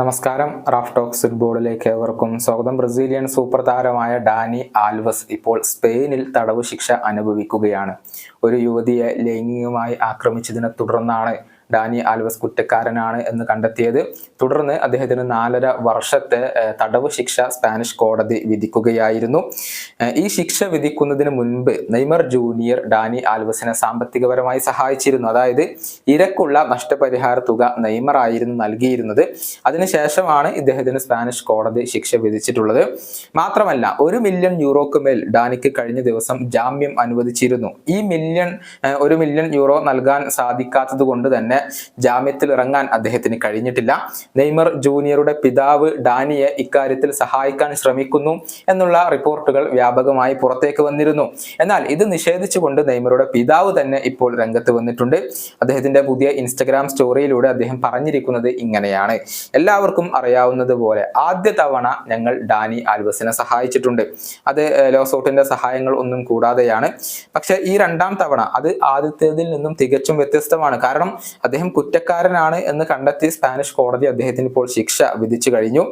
നമസ്കാരം. Raf talks ഫുട്ബോളിലേക്ക് ഏവർക്കും സ്വാഗതം. ബ്രസീലിയൻ സൂപ്പർ താരമായ ഡാനി ആൽവസ് ഇപ്പോൾ സ്പെയിനിൽ തടവ് ശിക്ഷ അനുഭവിക്കുകയാണ്. ഒരു യുവതിയെ ലൈംഗികമായി ആക്രമിച്ചതിനെ തുടർന്നാണ് ഡാനി ആൽവസ് കുറ്റക്കാരനാണ് എന്ന് കണ്ടെത്തിയത്. തുടർന്ന് അദ്ദേഹത്തിന് നാലര വർഷത്തെ തടവ് ശിക്ഷ സ്പാനിഷ് കോടതി വിധിക്കുകയായിരുന്നു. ഈ ശിക്ഷ വിധിക്കുന്നതിന് മുൻപ് നെയ്മർ ജൂനിയർ ഡാനി ആൽവസിനെ സാമ്പത്തികപരമായി സഹായിച്ചിരുന്നു. അതായത് ഇരക്കുള്ള നഷ്ടപരിഹാര തുക നെയ്മർ ആയിരുന്നു നൽകിയിരുന്നത്. അതിനുശേഷമാണ് ഇദ്ദേഹത്തിന് സ്പാനിഷ് കോടതി ശിക്ഷ വിധിച്ചിട്ടുള്ളത്. മാത്രമല്ല ഒരു മില്യൺ യൂറോക്ക് മേൽ ഡാനിക്ക് കഴിഞ്ഞ ദിവസം ജാമ്യം അനുവദിച്ചിരുന്നു. ഈ മില്യൺ ഒരു മില്യൺ യൂറോ നൽകാൻ സാധിക്കാത്തത് കൊണ്ട് തന്നെ ജാമ്യത്തിൽ ഇറങ്ങാൻ അദ്ദേഹത്തിന് കഴിഞ്ഞിട്ടില്ല. നെയ്മർ ജൂനിയറുടെ പിതാവ് ഡാനിയെ ഇക്കാര്യത്തിൽ സഹായിക്കാൻ ശ്രമിക്കുന്നു എന്നുള്ള റിപ്പോർട്ടുകൾ വ്യാപകമായി പുറത്തേക്ക് വന്നിരുന്നു. എന്നാൽ ഇത് നിഷേധിച്ചുകൊണ്ട് നെയ്മറുടെ പിതാവ് തന്നെ ഇപ്പോൾ രംഗത്ത് വന്നിട്ടുണ്ട്. അദ്ദേഹത്തിന്റെ പുതിയ ഇൻസ്റ്റഗ്രാം സ്റ്റോറിയിലൂടെ അദ്ദേഹം പറഞ്ഞിരിക്കുന്നത് ഇങ്ങനെയാണ്. എല്ലാവർക്കും അറിയാവുന്നത് പോലെ ആദ്യ തവണ ഞങ്ങൾ ഡാനി ആൽബസിനെ സഹായിച്ചിട്ടുണ്ട്. അത് ലോസോട്ടിന്റെ സഹായങ്ങൾ ഒന്നും കൂടാതെയാണ്. പക്ഷെ ഈ രണ്ടാം തവണ അത് ആദ്യത്തേതിൽ നിന്നും തികച്ചും വ്യത്യസ്തമാണ്. കാരണം അദ്ദേഹം കുറ്റക്കാരനാണ് എന്ന് കണ്ടെത്തി സ്പാനിഷ് കോടതി അദ്ദേഹത്തിന് ഇപ്പോൾ ശിക്ഷ വിധിച്ചു കഴിഞ്ഞു.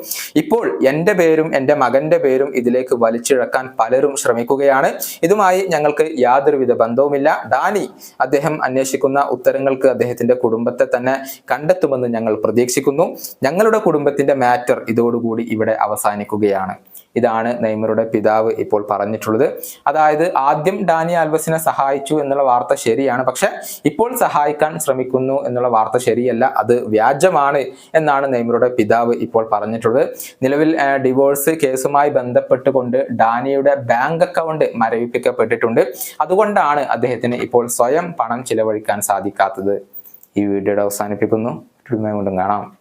ഇപ്പോൾ എന്റെ പേരും എന്റെ മകന്റെ പേരും ഇതിലേക്ക് വലിച്ചിഴക്കാൻ പലരും ശ്രമിക്കുകയാണ്. ഇതുമായി ഞങ്ങൾക്ക് യാതൊരുവിധ ബന്ധവുമില്ല. ഡാനി അദ്ദേഹം അന്വേഷിക്കുന്ന ഉത്തരങ്ങൾക്ക് അദ്ദേഹത്തിന്റെ കുടുംബത്തെ തന്നെ കണ്ടെത്തുമെന്ന് ഞങ്ങൾ പ്രതീക്ഷിക്കുന്നു. ഞങ്ങളുടെ കുടുംബത്തിന്റെ മാറ്റർ ഇതോടുകൂടി ഇവിടെ അവസാനിക്കുകയാണ്. ഇതാണ് നെയ്മറുടെ പിതാവ് ഇപ്പോൾ പറഞ്ഞിട്ടുള്ളത്. അതായത് ആദ്യം ഡാനി ആൽവസിനെ സഹായിച്ചു എന്നുള്ള വാർത്ത ശരിയാണ്. പക്ഷെ ഇപ്പോൾ സഹായിക്കാൻ ശ്രമിക്കുന്നു എന്നുള്ള വാർത്ത ശരിയല്ല അത് വ്യാജമാണ് എന്നാണ് നെയ്മറുടെ പിതാവ് ഇപ്പോൾ പറഞ്ഞിട്ടുള്ളത്. നിലവിൽ ഡിവോഴ്സ് കേസുമായി ബന്ധപ്പെട്ടുകൊണ്ട് ഡാനിയുടെ ബാങ്ക് അക്കൗണ്ട് മരവിപ്പിക്കപ്പെട്ടിട്ടുണ്ട്. അതുകൊണ്ടാണ് അദ്ദേഹത്തിന് ഇപ്പോൾ സ്വയം പണം ചിലവഴിക്കാൻ സാധിക്കാത്തത്. ഈ വീഡിയോയുടെ അവസാനിപ്പിക്കുന്നു. വീണ്ടും കാണാം.